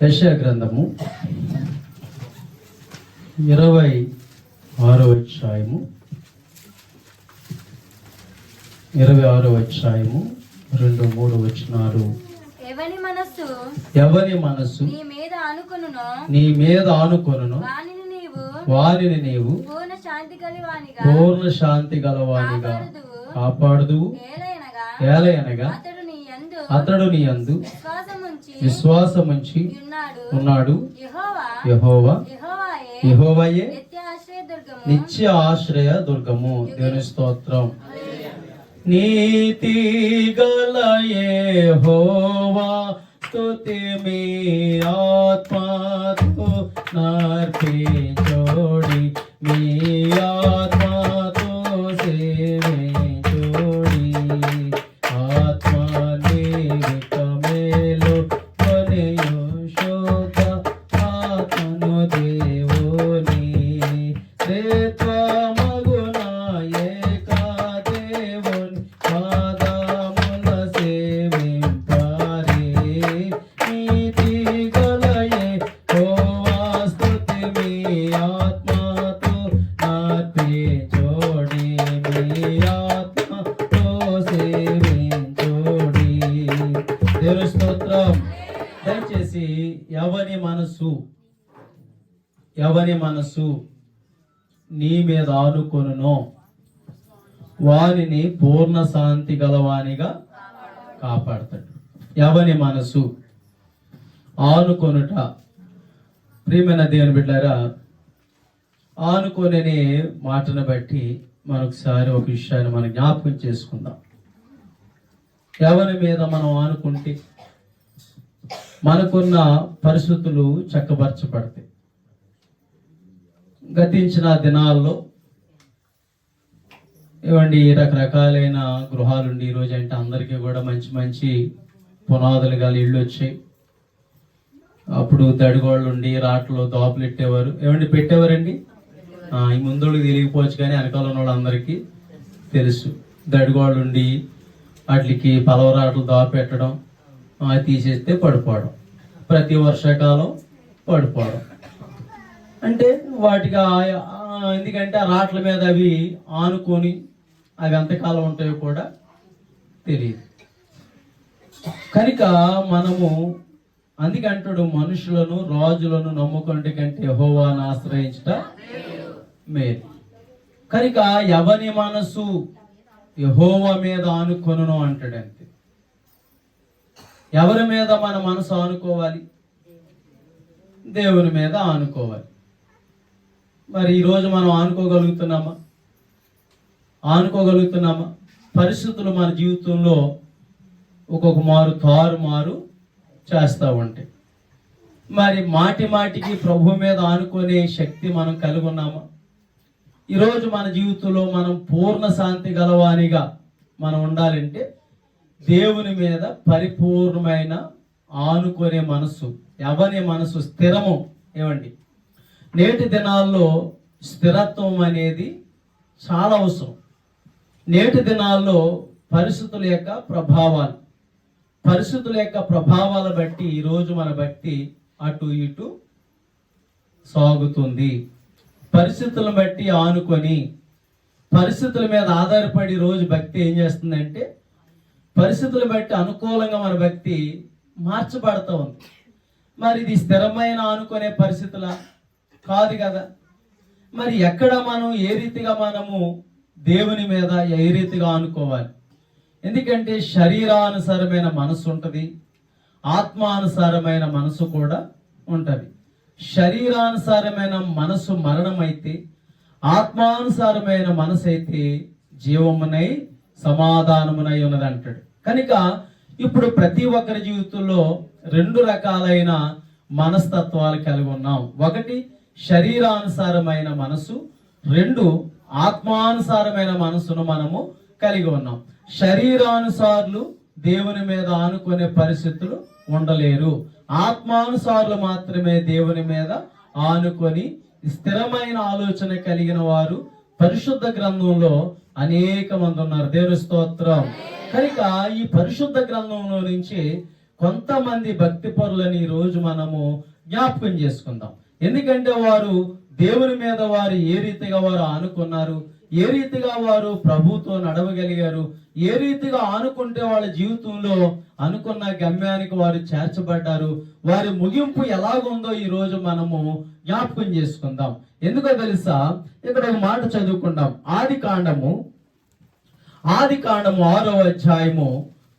యశయ గ్రంథము ఇరవై ఆరో అధ్యాయము ఇరవై ఆరో అధ్యాయము రెండు మూడు వచనాలు. ఎవని మనస్సు? ఎవరి మనసు నీ మీద అనుకును నీ మీద ఆనుకొనును. వానిని నీవు వారిని నీవు పూర్ణ శాంతి కలివానిగా పూర్ణ శాంతి గలవానిగా కాపాడుదువు. ఏలయనగా అతడు నీ యందు అతడు నీ అందు విశ్వాసముంచి ఉన్నాడు యెహోవా యహోవా యెహోవాయే నిత్య ఆశ్రయ దుర్గము. దేవుని స్తోత్రం. నీతి గల యెహోవా స్తుతి మీ ఆత్మతో నర్పించోడి. మీ ఆత్మతో వచ్చేసి ఎవని మనసు ఎవని మనసు నీ మీద ఆనుకొనునో. వారిని పూర్ణ శాంతి గలవానిగా కాపాడతాడు. ఎవని మనసు ఆనుకొనుట. ప్రియమైన దేవుని బిడ్డారా ఆనుకొనే మాటను బట్టి మనొకసారి ఒక విషయాన్ని మనం జ్ఞాపకం చేసుకుందాం. ఎవరి మీద మనం ఆనుకుంటే మనకున్న పరిస్థితులు చక్కబరచబడతాయి గతించిన దినాల్లో ఇవ్వండి రకరకాలైన గృహాలుండి ఈరోజు అంటే అందరికీ కూడా మంచి మంచి పునాదులు గల ఇళ్ళు వచ్చాయి. అప్పుడు దడిగోళ్ళు ఉండి రాట్లు దోపలు పెట్టేవారు ఏమండి పెట్టేవారండి? ఈ ముందోళ్ళకి తెలియకపోవచ్చు కానీ వెనకాల ఉన్న వాళ్ళందరికీ తెలుసు. దడిగోళ్ళు ఉండి వాటికి పలవరాట్లు దోప పెట్టడం తీసేస్తే పడిపోవడం. ప్రతి వర్షాకాలం పడిపోవడం. అంటే వాటికి ఎందుకంటే ఆ రాట్ల మీద అవి ఆనుకొని అవి ఎంతకాలం ఉంటాయో కూడా తెలియదు. కనుక మనము అందుకంటాడు మనుషులను రాజులను నమ్ముకుంటే కంటే హోవాను ఆశ్రయించట మేలు. కనుక ఎవని మనసు యహోవ మీద ఆనుకొనును అంటాడు అంతే ఎవరి మీద మన మనసు ఆనుకోవాలి? దేవుని మీద ఆనుకోవాలి. మరి ఈరోజు మనం ఆనుకోగలుగుతున్నామా? ఆనుకోగలుగుతున్నామా? పరిస్థితులు మన జీవితంలో ఒక్కొక్క మారు తారు మారు చేస్తూ ఉంటాయి మరి మాటి మాటికి ప్రభు మీద ఆనుకునే శక్తి మనం కలిగి ఉన్నామా? ఈరోజు మన జీవితంలో మనం పూర్ణ శాంతి గలవానిగా మనం ఉండాలంటే దేవుని మీద పరిపూర్ణమైన ఆనుకునే మనసు ఎవరి మనసు స్థిరము? ఏమండి? నేటి దినాల్లో స్థిరత్వం అనేది చాలా అవసరం. నేటి దినాల్లో పరిస్థితుల యొక్క ప్రభావాలు పరిస్థితుల యొక్క ప్రభావాల బట్టి ఈరోజు మన భక్తి అటు ఇటు సాగుతుంది. పరిస్థితులను బట్టి ఆనుకొని పరిస్థితుల మీద ఆధారపడి రోజు భక్తి ఏం చేస్తుందంటే పరిస్థితులు బట్టి అనుకూలంగా మన భక్తి మార్చబడుతూ ఉంది. మరి ఇది స్థిరమైన అనుకునే పరిస్థితుల? కాదు కదా. మరి ఎక్కడ మనం ఏ రీతిగా మనము దేవుని మీద ఏ రీతిగా అనుకోవాలి? ఎందుకంటే శరీరానుసారమైన మనసు ఉంటుంది. ఆత్మానుసారమైన మనసు కూడా ఉంటుంది. శరీరానుసారమైన మనసు మరణమైతే ఆత్మానుసారమైన మనసు అయితే జీవమునై సమాధానమునై ఉన్నది అంటాడు కనుక ఇప్పుడు ప్రతి ఒక్కరి జీవితంలో రెండు రకాలైన మనస్తత్వాలు కలిగి ఉన్నాం. ఒకటి శరీరానుసారమైన మనసు రెండు ఆత్మానుసారమైన మనసును మనము కలిగి ఉన్నాం. శరీరానుసారులు దేవుని మీద ఆనుకునే పరిస్థితులు ఉండలేరు. ఆత్మానుసారులు మాత్రమే దేవుని మీద ఆనుకొని స్థిరమైన ఆలోచన కలిగిన వారు పరిశుద్ధ గ్రంథంలో అనేక మంది ఉన్నారు. దేవుని స్తోత్రం. కనుక ఈ పరిశుద్ధ గ్రంథంలో నుంచి కొంతమంది భక్తి పరులని రోజు మనము జ్ఞాపకం చేసుకుందాం. ఎందుకంటే వారు దేవుని మీద వారు ఏ రీతిగా వారు ఆనుకున్నారు ఏ రీతిగా వారు ప్రభుతో నడవగలిగారు ఏ రీతిగా ఆనుకుంటే వాళ్ళ జీవితంలో అనుకున్న గమ్యానికి వారు చేర్చబడ్డారు వారి ముగింపు ఎలాగుందో ఈ రోజు మనము జ్ఞాపకం చేసుకుందాం. ఎందుకో తెలుసా? ఇక్కడ ఒక మాట చదువుకుందాం. ఆది కాండము ఆది కాండము ఆరవ అధ్యాయము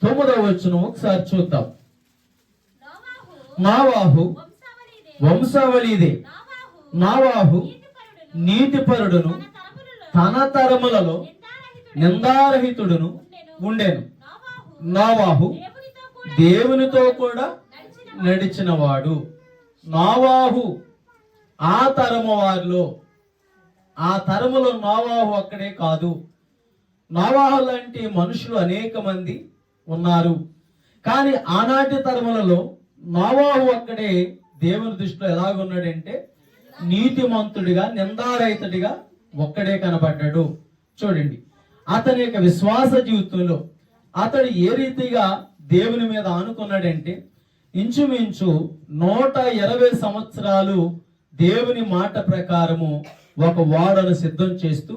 తొమ్మిదవ వచ్చును ఒకసారి చూద్దాం. నావాహు వంశావళిదే. నావాహు నీతిపరుడును తన తరములలో నిందారహితుడును ఉండేను. నావాహు దేవునితో కూడా నడిచినవాడు. నావాహు ఆ తరము వారిలో ఆ తరములో నావాహు అక్కడే కాదు. నావాహు లాంటి మనుషులు అనేక మంది ఉన్నారు. కానీ ఆనాటి తరములలో నావాహు అక్కడే దేవుని దృష్టిలో ఎలాగున్నాడంటే నీతిమంతుడిగా నిందారహితుడిగా ఒక్కడే కనబడ్డాడు. చూడండి అతని యొక్క విశ్వాస జీవితంలో అతడు ఏ రీతిగా దేవుని మీద ఆనుకున్నాడంటే ఇంచుమించు నూట ఇరవై సంవత్సరాలు దేవుని మాట ప్రకారము ఒక వాడను సిద్ధం చేస్తూ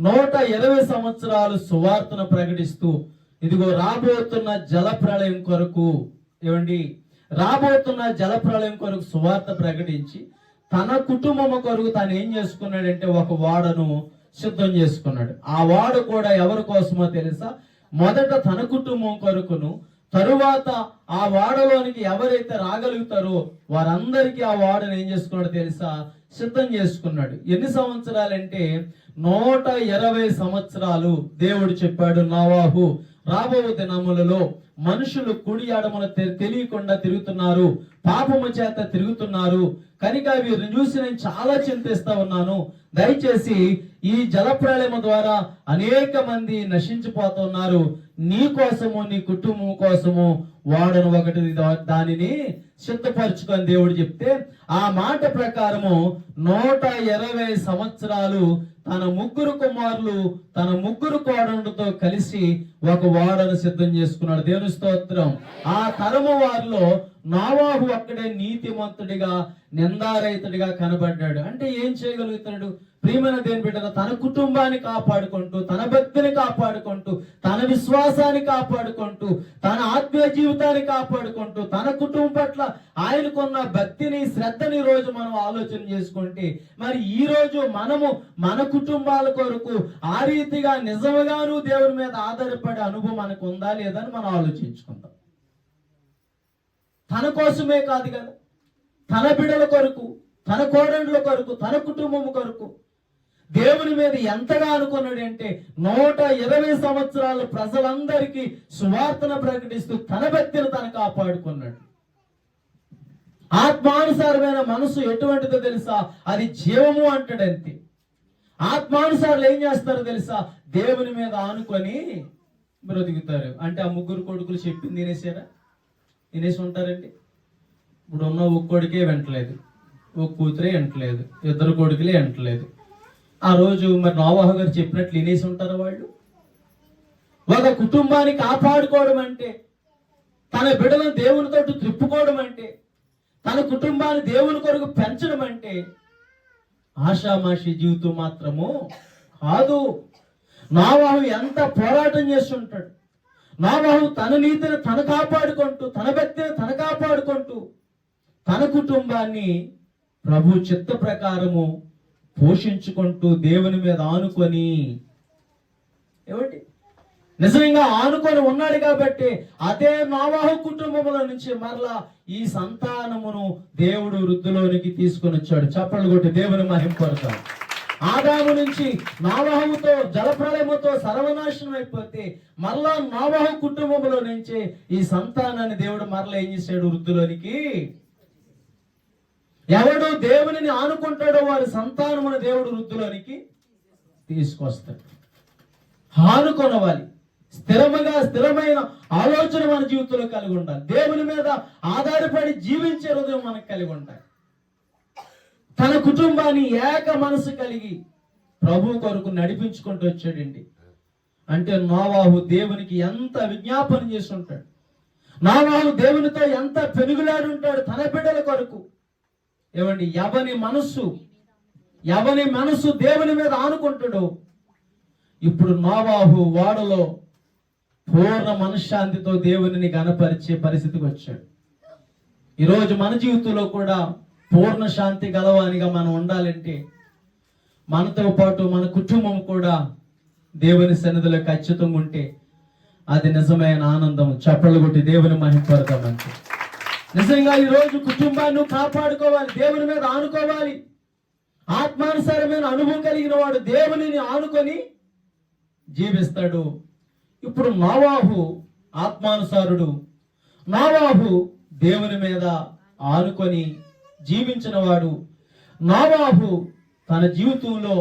నూట ఇరవై సంవత్సరాలు సువార్తను ప్రకటిస్తూ ఇదిగో రాబోతున్న జల ప్రళయం కొరకు ఏమండి? రాబోతున్న జల ప్రళయం కొరకు సువార్త ప్రకటించి తన కుటుంబము కొరకు తాను ఏం చేసుకున్నాడంటే ఒక వాడను సిద్ధం చేసుకున్నాడు. ఆ వాడు కూడా ఎవరి కోసమో తెలుసా? మొదట తన కుటుంబం కొరకును తరువాత ఆ వాడలోనికి ఎవరైతే రాగలుగుతారో వారందరికీ ఆ వాడను ఏం చేసుకున్నాడు తెలుసా? సిద్ధం చేసుకున్నాడు. ఎన్ని సంవత్సరాలంటే నూట ఇరవై సంవత్సరాలు దేవుడు చెప్పాడు నవాహు. రాబో దినములలో మనుషులు కుడి ఆడమున తె- తెలియకుండా తిరుగుతున్నారు. పాపము చేత తిరుగుతున్నారు. కనుక వీరిని చూసి నేను చాలా చింతిస్తా ఉన్నాను. దయచేసి ఈ జలప్రళయము ద్వారా అనేక మంది నశించిపోతున్నారు. నీ కోసము నీ కుటుంబం కోసము వాడను ఒకటి దానిని సిద్ధపరచుకొని దేవుడు చెప్తే ఆ మాట ప్రకారము నూట ఇరవై సంవత్సరాలు తన ముగ్గురు కుమారులు తన ముగ్గురు కోడలతో కలిసి ఒక వాడను సిద్ధం చేసుకున్నాడు. దేవుని స్తోత్రం. ఆ తరము వారిలో నావాహు అక్కడే నీతిమంతుడిగా నిందారైతుడిగా కనబడ్డాడు. అంటే ఏం చేయగలుగుతాడు ప్రియమైన దేని బిడ్డ తన కుటుంబాన్ని కాపాడుకుంటూ తన భక్తిని కాపాడుకుంటూ తన విశ్వాసాన్ని కాపాడుకుంటూ తన ఆత్మీయ జీవితాన్ని కాపాడుకుంటూ తన కుటుంబం పట్ల ఆయనకున్న భక్తిని శ్రద్ధని రోజు మనం ఆలోచన చేసుకుంటే మరి ఈ రోజు మనము మన కుటుంబాల కొరకు ఆ రీతిగా నిజముగాను దేవుని మీద ఆధారపడే అనుభవం మనకు ఉందా లేదని మనం ఆలోచించుకుందాం. తన కోసమే కాదు కదా. తన బిడల కొరకు తన కోడండ్ల కొరకు తన కుటుంబం కొరకు దేవుని మీద ఎంతగా అనుకున్నాడంటే నూట ఇరవై సంవత్సరాలు ప్రజలందరికీ సువార్తను ప్రకటిస్తూ తన భక్తిని తను కాపాడుకున్నాడు. ఆత్మానుసారమైన మనసు ఎటువంటిదో తెలుసా? అది జీవము అంటాడు అంతే ఆత్మానుసారులు ఏం చేస్తారో తెలుసా? దేవుని మీద ఆనుకొని బ్రతుకుతారు. అంటే ఆ ముగ్గురు కొడుకులు చెప్పింది తినేసారా తినేసి ఉంటారండి? ఇప్పుడు ఉన్న ఒక్కొడికే కొడుకే వెంటలేదు ఒక కూతురే వింటలేదు ఇద్దరు కొడుకులే వింటలేదు ఆ రోజు మరి నోవాహ గారు చెప్పినట్లు వినేసి ఉంటారు వాళ్ళు? ఒక కుటుంబాన్ని కాపాడుకోవడం అంటే తన బిడ్డలను దేవునితో త్రిప్పుకోవడం అంటే తన కుటుంబాన్ని దేవుని కొరకు పెంచడం అంటే ఆషామాషి జీవితం మాత్రము కాదు. నావాహు ఎంత పోరాటం చేస్తుంటాడు. నావాహు తన నీతిని తన కాపాడుకుంటూ తన భక్తిని తన కాపాడుకుంటూ తన కుటుంబాన్ని ప్రభు చిత్త ప్రకారము పోషించుకుంటూ దేవుని మీద ఆనుకొని ఏమండి? నిజంగా ఆనుకొని ఉన్నాడు కాబట్టి అదే నోవాహు కుటుంబముల నుంచి మరలా ఈ సంతానమును దేవుడు వృద్ధిలోనికి తీసుకొని వచ్చాడు. చప్పట్లు కొట్టి దేవుని మహింపడతాడు ఆదాము నుంచి నోవాహుతో జలప్రలయముతో సర్వనాశనం అయిపోతే మరలా నోవాహు కుటుంబములో నుంచి ఈ సంతానాన్ని దేవుడు మరలా ఏం చేశాడు? వృద్ధిలోనికి ఎవడు దేవునిని ఆనుకుంటాడో వారి సంతానమున దేవుడు వృద్ధులోనికి తీసుకొస్తాడు. ఆనుకొనవాలి. స్థిరముగా స్థిరమైన ఆలోచన మన జీవితంలో కలిగి ఉండాలి. దేవుని మీద ఆధారపడి జీవించే హృదయం మనకు కలిగి ఉండాలి. తన కుటుంబాన్ని ఏక మనసు కలిగి ప్రభు కొరకు నడిపించుకుంటూ వచ్చాడండి. అంటే నోవాహు దేవునికి ఎంత విజ్ఞాపన చేసి ఉంటాడు. నావాహు దేవునితో ఎంత పెనుగులాడుంటాడు తన బిడ్డల కొరకు. ఏమండి? ఎవని మనస్సు ఎవని మనస్సు దేవుని మీద ఆనుకుంటాడు ఇప్పుడు నోవాహు వాడలో పూర్ణ మనశ్శాంతితో దేవుని గనపరిచే పరిస్థితికి వచ్చాడు. ఈరోజు మన జీవితంలో కూడా పూర్ణ శాంతి గలవానిగా మనం ఉండాలంటే మనతో పాటు మన కుటుంబం కూడా దేవుని సన్నిధిలో ఖచ్చితంగా ఉంటే అది నిజమైన ఆనందం చప్పలు కొట్టి దేవుని మహింపడతామంటే నిజంగా ఈ రోజు కుటుంబాన్ని కాపాడుకోవాలి దేవుని మీద ఆనుకోవాలి. ఆత్మానుసారమైన అనుభవం కలిగిన వాడు దేవునిని ఆనుకొని జీవిస్తాడు. ఇప్పుడు నావాహు ఆత్మానుసారుడు నావాహు దేవుని మీద ఆనుకొని జీవించిన వాడు. నావాహు తన జీవితంలో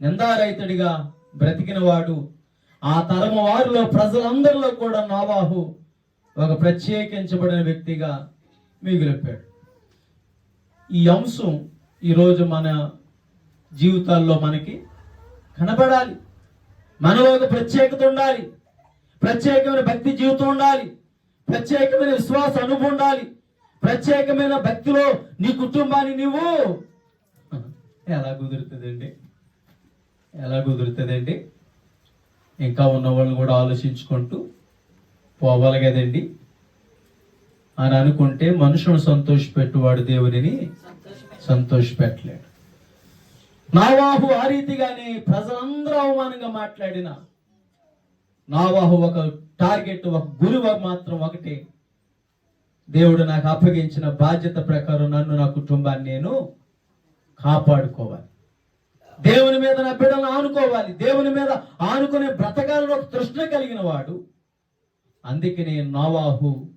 నిందారైతుడిగా బ్రతికినవాడు ఆ తరము వారిలో ప్రజలందరిలో కూడా నావాహు ఒక ప్రత్యేకించబడిన వ్యక్తిగా మిగిలిపోయాడు. ఈ అంశం ఈరోజు మన జీవితాల్లో మనకి కనబడాలి. మనలో ఒక ప్రత్యేకత ఉండాలి. ప్రత్యేకమైన భక్తి జీవితం ఉండాలి. ప్రత్యేకమైన విశ్వాస అనుభవం ఉండాలి. ప్రత్యేకమైన భక్తిలో నీ కుటుంబాన్ని నీవు ఎలా కుదురుతుందండి? ఎలా కుదురుతుందండి? ఇంకా ఉన్న వాళ్ళని కూడా ఆలోచించుకుంటూ పోవాలి కదండి. అని అనుకుంటే మనుషులను సంతోషపెట్టువాడు దేవునిని సంతోషపెట్టలేడు. నావాహు ఆ రీతిగానే ప్రజలందరూ అవమానంగా మాట్లాడిన నావాహు ఒక టార్గెట్ ఒక గురువు మాత్రం ఒకటే. దేవుడు నాకు అప్పగించిన బాధ్యత ప్రకారం నన్ను నా కుటుంబాన్ని నేను కాపాడుకోవాలి. దేవుని మీద నా బిడ్డలను ఆనుకోవాలి. దేవుని మీద ఆనుకునే బ్రతకాలను ఒక తృష్ణ కలిగిన వాడు. అందుకనే నోవాహు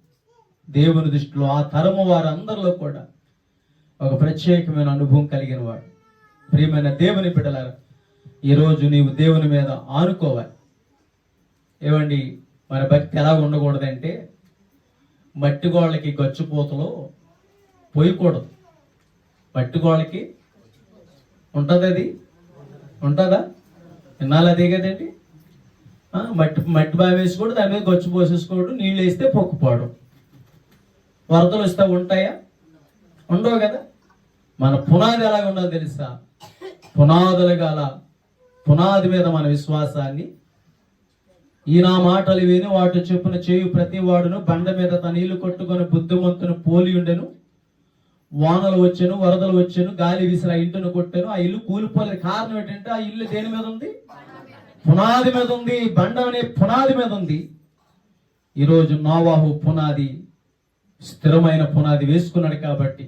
దేవుని దృష్టిలో ఆ తరము వారందరిలో కూడా ఒక ప్రత్యేకమైన అనుభవం కలిగిన వాడు. ప్రియమైన దేవుని బిడ్డలారా ఈరోజు నీవు దేవుని మీద ఆనుకోవాలి. ఏమండి మన భక్తి ఎలా ఉండకూడదంటే మట్టి గోళ్ళకి గచ్చుపోతలో పోయకూడదు. మట్టి గోళ్ళకి ఉంటుంది అది? ఉంటుందా? విన్నాలి అదే కదండి? మట్టి మట్టి బావి వేసుకోడు దాని మీద గచ్చు పోసేసుకోడు నీళ్ళు వేస్తే పొక్కుపోవడం. వరదలు ఇస్తా ఉంటాయా? ఉండవు కదా. మన పునాది ఎలాగ ఉండదో తెలుసా? పునాదులు గల పునాది మీద మన విశ్వాసాన్ని ఈ నా మాటలు విని వాటి చెప్పున చేయు ప్రతి వాడును బండ మీద తన ఇల్లు కొట్టుకొని బుద్ధిమంతును పోలి ఉండెను. వానలు వచ్చాను వరదలు వచ్చాను గాలి విసిరి ఆ ఇంటిని కొట్టాను. ఆ ఇల్లు కూలిపోలేదు. కారణం ఏంటంటే ఆ ఇల్లు దేని మీద ఉంది? పునాది మీద ఉంది. బండ అనే పునాది మీద ఉంది. ఈరోజు నోవాహు పునాది స్థిరమైన పునాది వేసుకున్నాడు కాబట్టి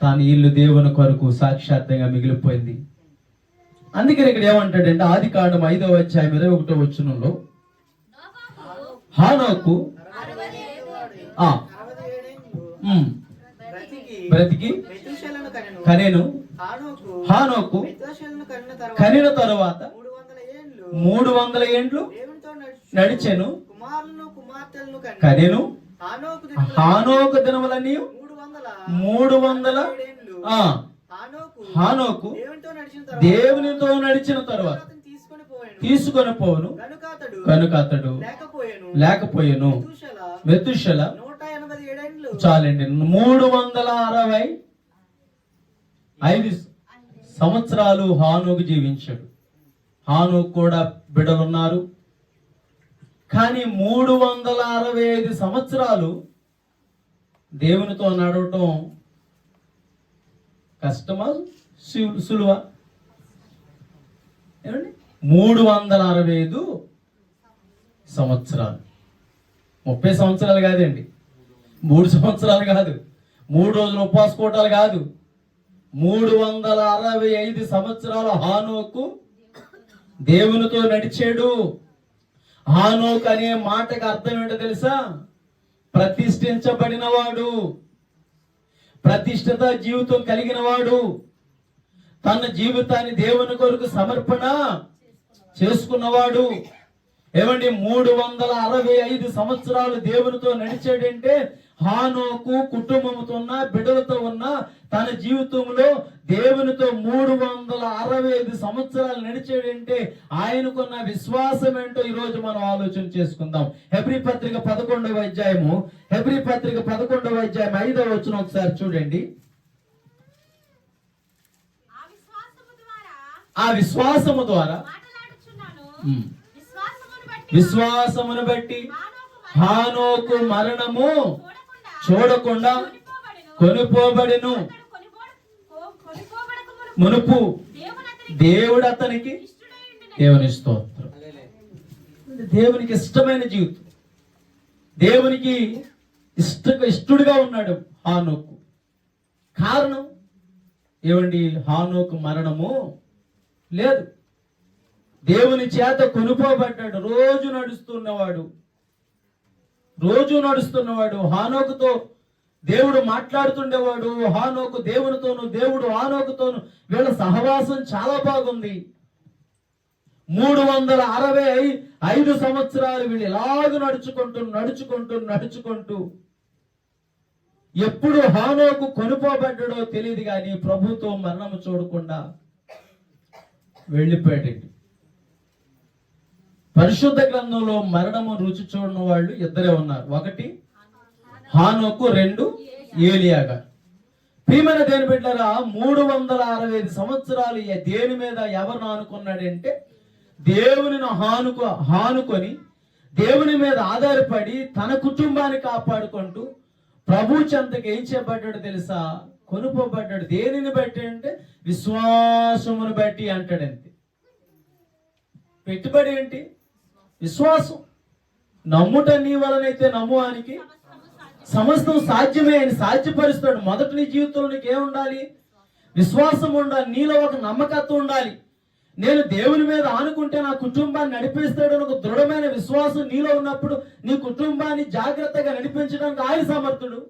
తాను ఇల్లు దేవుని కొరకు సాక్షాత్తంగా మిగిలిపోయింది అందుకని ఇక్కడ ఏమంటాడంటే ఆది కాండం ఐదవ అధ్యాయం ఇరవై ఒకటో వచ్చునంలో హానోకు బ్రతికి కనెను. హానోకు కనిన తర్వాత మూడు వందల ఏండ్లు నడిచెను కనెను. హానోకు దినములు హానోకు దినములన్నీ మూడు వందల హానోకు దేవునితో నడిచిన తర్వాత తీసుకొని పోవును కనుక అతడు లేకపోయాను. మెతూషెల చాలండి. మూడు వందల అరవై ఐదు సంవత్సరాలు హానుకు జీవించాడు. హాను కూడా బిడ్డలున్నారు. కానీ మూడు వందల అరవై ఐదు సంవత్సరాలు దేవునితో నడవటం కష్టమా? సులువ? ఏమండి? మూడు వందల అరవై ఐదు సంవత్సరాలు. ముప్పై సంవత్సరాలు కాదండి. మూడు సంవత్సరాలు కాదు. మూడు రోజులు ఉపవాస కాదు. మూడు వందల అరవై ఐదు సంవత్సరాల హానుకు దేవునితో నడిచాడు. హానోక్ అనే మాటకు అర్థం ఏంటో తెలుసా? ప్రతిష్ఠించబడిన వాడు ప్రతిష్ఠిత జీవితం కలిగిన వాడు తన జీవితాన్ని దేవుని కొరకు సమర్పణ చేసుకున్నవాడు. ఏమండి మూడు వందల అరవై ఐదు సంవత్సరాలు దేవునితో నడిచాడంటే హానోకు కుటుంబంతో ఉన్న బిడ్డలతో ఉన్న తన జీవితంలో దేవునితో మూడు వందల అరవై ఐదు సంవత్సరాలు నడిచాడంటే ఆయనకున్న విశ్వాసం ఏంటో ఈ రోజు మనం ఆలోచన చేసుకుందాం. హెబ్రి పత్రిక పదకొండవ అధ్యాయము. హెబ్రి పత్రిక పదకొండవ అధ్యాయం ఐదవ వచ్చిన ఒకసారి చూడండి. ఆ విశ్వాసము ద్వారా విశ్వాసమును బట్టి హానోకు మరణము చూడకుండా కొనుపోబడిను మునుపు దేవుడు అతనికి దేవుని స్తోత్రం. దేవునికి ఇష్టమైన జీవితం. దేవునికి ఇష్ట ఇష్టడుగా ఉన్నాడు హానోకు. కారణం ఏమండి? హానోకు మరణము లేదు. దేవుని చేత కొనుపోబడ్డాడు రోజు నడుస్తున్నవాడు రోజు నడుస్తున్నవాడు హానోకుతో దేవుడు మాట్లాడుతుండేవాడు హానోకు దేవునితోను దేవుడు హానోకుతోను వీళ్ళ సహవాసం చాలా బాగుంది. మూడు వందల అరవై ఐ- ఐదు సంవత్సరాలు వీళ్ళు ఇలాగ నడుచుకుంటూ నడుచుకుంటూ నడుచుకుంటూ ఎప్పుడు హానోకు కొనుపోబడ్డాడో తెలియదు కానీ ప్రభుత్వం మరణము చూడకుండా వెళ్ళిపోయాడండి. పరిశుద్ధ గ్రంథంలో మరణము రుచి చూడని వాళ్ళు ఇద్దరే ఉన్నారు. ఒకటి హానోకు రెండు ఏలియాగా. ప్రియమైన దేని బిడ్డరా మూడు వందల అరవై ఐదు సంవత్సరాలు దేని మీద ఎవరు ఆనుకున్నాడంటే దేవుని హానుకు హానుకొని దేవుని మీద ఆధారపడి తన కుటుంబాన్ని కాపాడుకుంటూ ప్రభు చెంతకి ఏం చేయబడ్డాడు తెలుసా? కొనుకోబడ్డాడు దేనిని బట్టి అంటే విశ్వాసమును బట్టి అంటాడంతే. పెట్టుబడి ఏంటి? విశ్వాసం. నమ్ముట నీ వలనైతే నమ్మువానికి సమస్తం సాధ్యమే అని సాధ్యపరుస్తాడు. మొదటి నీ జీవితంలో నీకు ఏముండాలి విశ్వాసం ఉండాలి. నీలో ఒక నమ్మకత్వం ఉండాలి. నేను దేవుని మీద ఆనుకుంటే నా కుటుంబాన్ని నడిపిస్తాడని ఒక దృఢమైన విశ్వాసం నీలో ఉన్నప్పుడు నీ కుటుంబాన్ని జాగ్రత్తగా నడిపించడానికి ఆయన సమర్థుడు.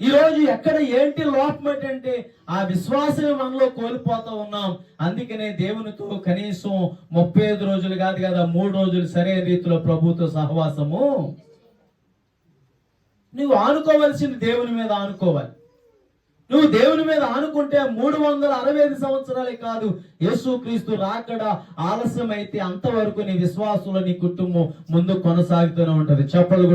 ఈ రోజు ఎక్కడ ఏంటి లోపం ఏంటంటే ఆ విశ్వాసమే మనలో కోల్పోతా ఉన్నాం. అందుకనే దేవునితో కనీసం ముప్పై ఐదు రోజులు కాదు కదా మూడు రోజులు సరైన రీతిలో ప్రభుతో సహవాసము. నువ్వు ఆనుకోవలసింది దేవుని మీద ఆనుకోవాలి. నువ్వు దేవుని మీద ఆనుకుంటే మూడు వందల అరవై ఐదు సంవత్సరాలే కాదు యేసు క్రీస్తు రాకడ ఆలస్యం అయితే అంతవరకు నీ విశ్వాసంలో నీ కుటుంబం ముందు కొనసాగుతూనే ఉంటది. చెప్పలు